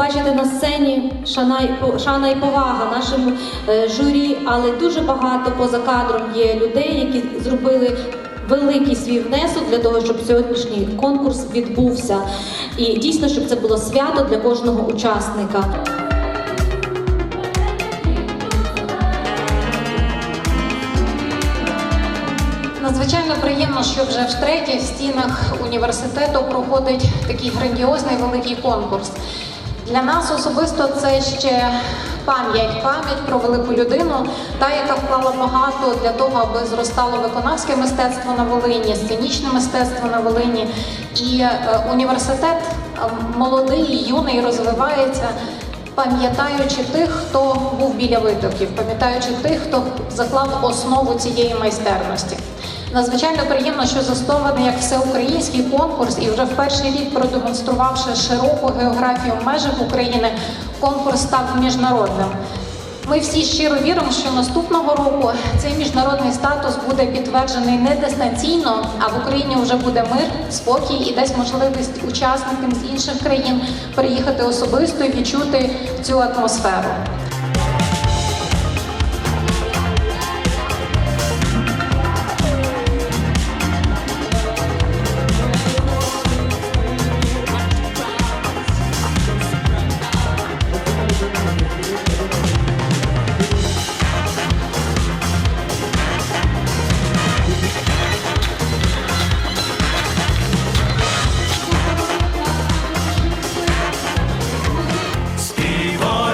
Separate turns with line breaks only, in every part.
побачити на сцені шана і, шана і повага нашому е, журі, але дуже багато поза кадром є людей, які зробили великий свій внесок для того, щоб сьогоднішній конкурс відбувся. І дійсно, щоб це було свято для кожного учасника.
Надзвичайно приємно, що вже втретє в стінах університету проходить такий грандіозний великий конкурс. Для нас особисто це ще пам'ять, пам'ять про велику людину, та яка вклала багато для того, аби зростало виконавське мистецтво на Волині, сценічне мистецтво на Волині. І е, університет молодий, юний, розвивається пам'ятаючи тих, хто був біля витоків, пам'ятаючи тих, хто заклав основу цієї майстерності. Надзвичайно приємно, що заснований як всеукраїнський конкурс, і вже в перший рік продемонструвавши широку географію межах України, конкурс став міжнародним. Ми всі щиро віримо, що наступного року цей міжнародний статус буде підтверджений не дистанційно, а в Україні вже буде мир, спокій і десь можливість учасникам з інших країн приїхати особисто і відчути цю атмосферу.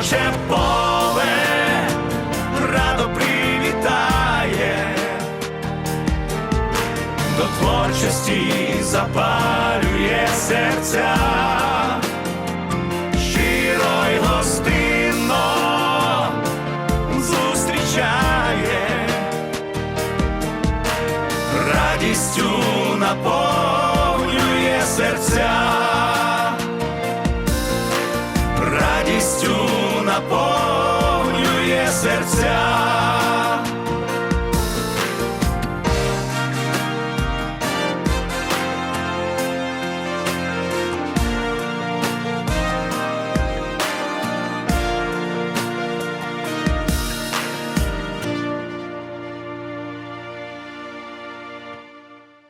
Співоче поле радо привітає, до творчості запалює серця, щиро й зустрічає, радістю наповнює серця. Радістю наповнює серця.